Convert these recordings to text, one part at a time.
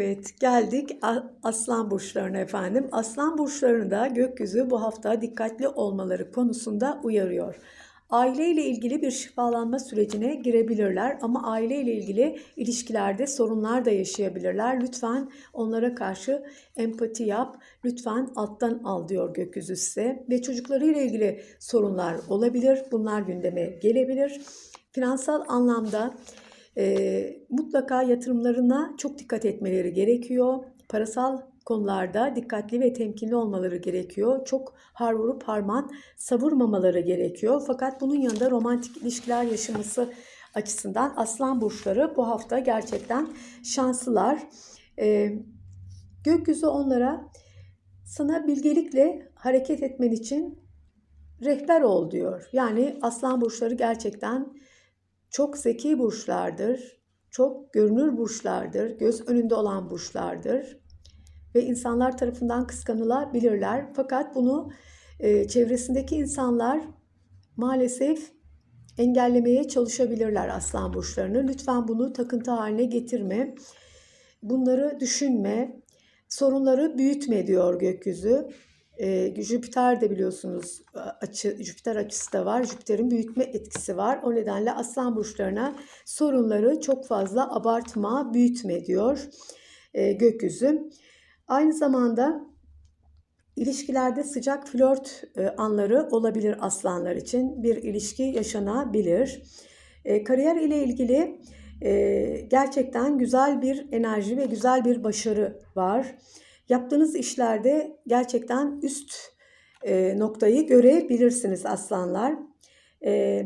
Evet, geldik Aslan burçlarına efendim. Aslan burçlarında gökyüzü bu hafta dikkatli olmaları konusunda uyarıyor. Aile ile ilgili bir şifalanma sürecine girebilirler ama aile ile ilgili ilişkilerde sorunlar da yaşayabilirler. Lütfen onlara karşı empati yap. Lütfen alttan al diyor gökyüzü size. Ve çocuklarıyla ilgili sorunlar olabilir. Bunlar gündeme gelebilir. Finansal anlamda e, mutlaka yatırımlarına çok dikkat etmeleri gerekiyor. Parasal konularda dikkatli ve temkinli olmaları gerekiyor. Çok har vurup harman savurmamaları gerekiyor. Fakat bunun yanında romantik ilişkiler yaşaması açısından aslan burçları bu hafta gerçekten şanslılar. E, gökyüzü onlara sana bilgelikle hareket etmen için rehber ol diyor. Yani aslan burçları gerçekten çok zeki burçlardır, çok görünür burçlardır, göz önünde olan burçlardır ve insanlar tarafından kıskanılabilirler. Fakat bunu e, çevresindeki insanlar maalesef engellemeye çalışabilirler aslan burçlarını. Lütfen bunu takıntı haline getirme. Bunları düşünme. Sorunları büyütme diyor gökyüzü. Ee, Jüpiter de biliyorsunuz açı, Jüpiter açısı da var. Jüpiter'in büyütme etkisi var. O nedenle aslan burçlarına sorunları çok fazla abartma, büyütme diyor e, gökyüzü. Aynı zamanda ilişkilerde sıcak flört e, anları olabilir aslanlar için. Bir ilişki yaşanabilir. E, kariyer ile ilgili e, gerçekten güzel bir enerji ve güzel bir başarı var. Yaptığınız işlerde gerçekten üst e, noktayı görebilirsiniz aslanlar. E,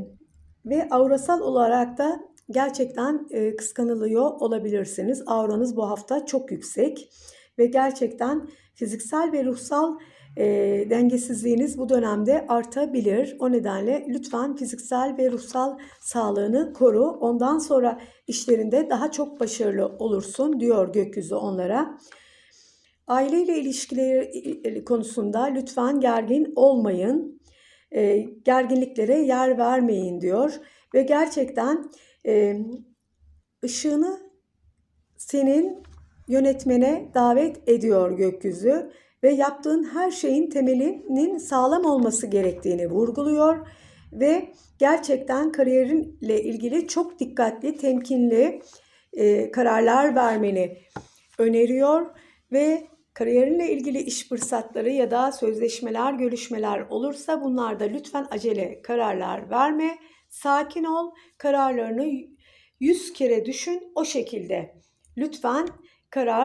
ve aurasal olarak da gerçekten e, kıskanılıyor olabilirsiniz. Auranız bu hafta çok yüksek ve gerçekten fiziksel ve ruhsal e, dengesizliğiniz bu dönemde artabilir. O nedenle lütfen fiziksel ve ruhsal sağlığını koru. Ondan sonra işlerinde daha çok başarılı olursun diyor gökyüzü onlara. Aileyle ilişkileri konusunda lütfen gergin olmayın. E, gerginliklere yer vermeyin diyor. Ve gerçekten ışığını senin yönetmene davet ediyor gökyüzü ve yaptığın her şeyin temelinin sağlam olması gerektiğini vurguluyor ve gerçekten kariyerinle ilgili çok dikkatli, temkinli e, kararlar vermeni öneriyor ve kariyerinle ilgili iş fırsatları ya da sözleşmeler, görüşmeler olursa bunlarda lütfen acele kararlar verme. Sakin ol, kararlarını yüz kere düşün o şekilde. Lütfen karar